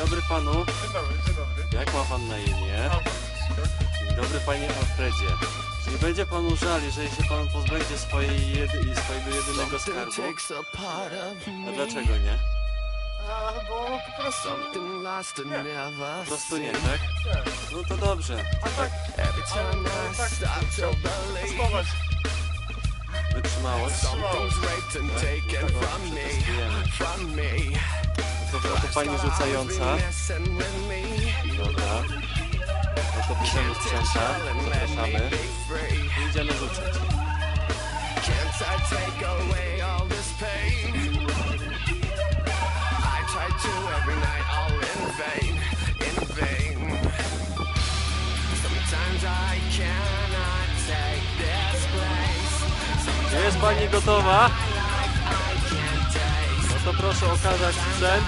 dobry panu. Dzień dobry, dzień dobry. Jak ma pan na imię? Dzień dobry panie Alfredzie. Czy nie będzie panu żal, jeżeli się pan pozbędzie swojej jedy swojego jedynego skarbu? A dlaczego nie? A, bo po prostu... Po prostu nie, tak? Nie. No to dobrze. A tak, tak chciał. Wytrzymałość. To, to pani rzucająca. Dobra. No to bierzemy sprzęta. Zapraszamy. I idziemy rzucać. Jest pani gotowa? Proszę okazać sprzęt.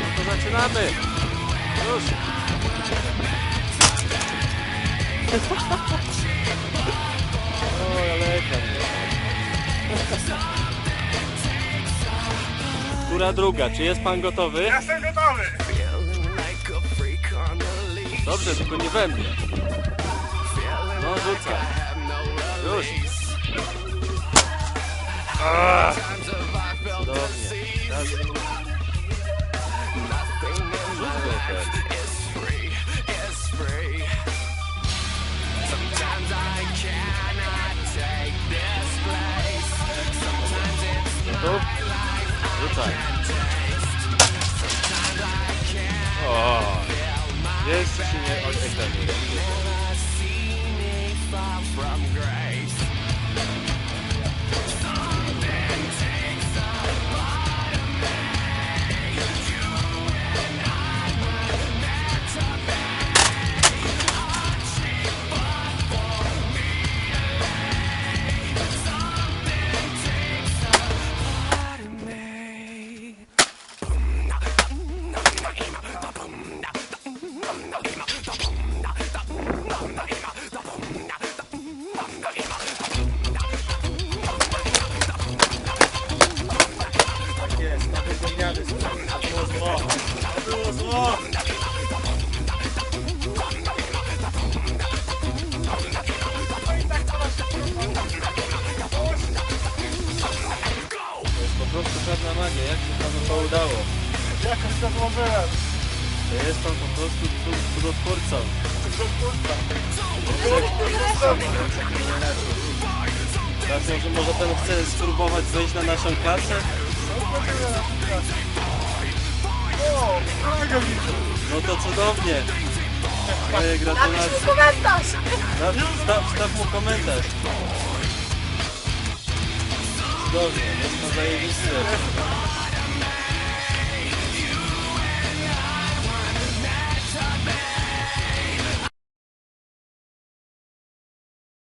No to zaczynamy. Już. O, Która druga? Czy jest pan gotowy? Jestem gotowy! Dobrze, tylko nie we mnie. No rzucaj. Już. felt Cudownie. Rzuć go teraz. Rzucaj. O, jest czy nie? Okej, ten. Prostu żadna magia. Jak się panu to udało? Jakaś to było byłem. To jest pan po prostu cud- cudotwórcą. Tak, że może pan chce spróbować wejść na naszą kasę? O, kolega widzę. No to cudownie. Moje Napisz gratulacje. mi komentarz. Staw, staw, staw mu komentarz. Cudownie, jest pan zajebisty.